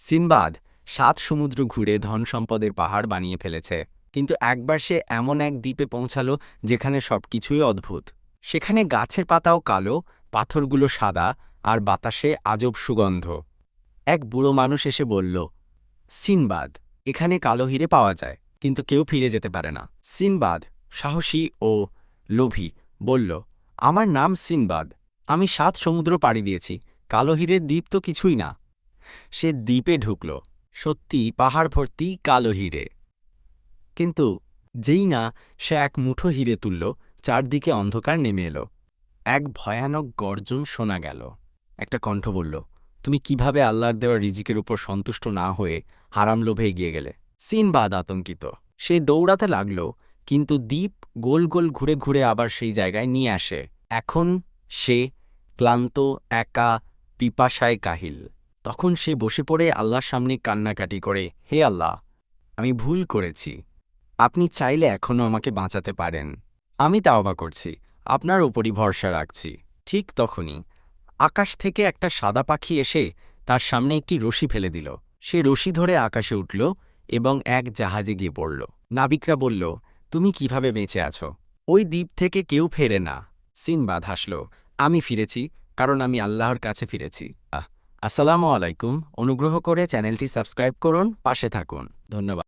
Sinbad সাত সমুদ্র ঘুরে ধন সম্পদের পাহাড় বানিয়ে ফেলেছে। কিন্তু একবার সে এমন এক দ্বীপে পৌঁছালো যেখানে সবকিছুই অদ্ভুত। সেখানে গাছের পাতাও কালো, পাথরগুলো সাদা আর বাতাসে আজব সুগন্ধ। এক বুড়ো মানুষ এসে বলল, সিনবাদ, এখানে কালো হিরে পাওয়া যায়, কিন্তু কেউ ফিরে যেতে পারে না। সিনবাদ সাহসী ও লোভী বলল, আমার নাম সিনবাদ। আমি সাত সমুদ্র পাড়ি দিয়েছি। কালো হীরের দ্বীপ তো কিছুই না। সে দ্বীপে ঢুকল। সত্যি পাহাড় ভর্তি কালো হিরে। কিন্তু যেই না, সে এক মুঠো হিরে তুলল, চারদিকে অন্ধকার নেমে এলো। এক ভয়ানক গর্জন শোনা গেল। একটা কণ্ঠ বলল, তুমি কীভাবে আল্লাহর দেওয়া রিজিকের উপর সন্তুষ্ট না হয়ে হারাম লোভে এগিয়ে গেলে? সিনবাদ আতঙ্কিত। সে দৌড়াতে লাগল, কিন্তু দ্বীপ গোল গোল ঘুরে ঘুরে আবার সেই জায়গায় নিয়ে আসে। এখন সে ক্লান্ত, একা, পিপাসায় কাহিল। তখন সে বসে পড়ে আল্লাহর সামনে কান্নাকাটি করে হে আল্লাহ আমি ভুল করেছি। আপনি চাইলে এখনও আমাকে বাঁচাতে পারেন। আমি তাওবা করছি আপনার উপরই ভরসা রাখছি। ঠিক তখনই আকাশ থেকে একটা সাদা পাখি এসে তার সামনে একটি রশি ফেলে দিল। সে রশি ধরে আকাশে উঠল এবং এক জাহাজে গিয়ে পড়ল। নাবিকরা বলল তুমি কীভাবে বেঁচে আছো? ওই দ্বীপ থেকে কেউ ফেরে না। সিনবাদ হাসল আমি ফিরেছি কারণ আমি আল্লাহর কাছে ফিরেছি। আহ, আসসালামু আলাইকুম। অনুগ্রহ করে চ্যানেলটি সাবস্ক্রাইব করুন পাশে থাকুন। ধন্যবাদ।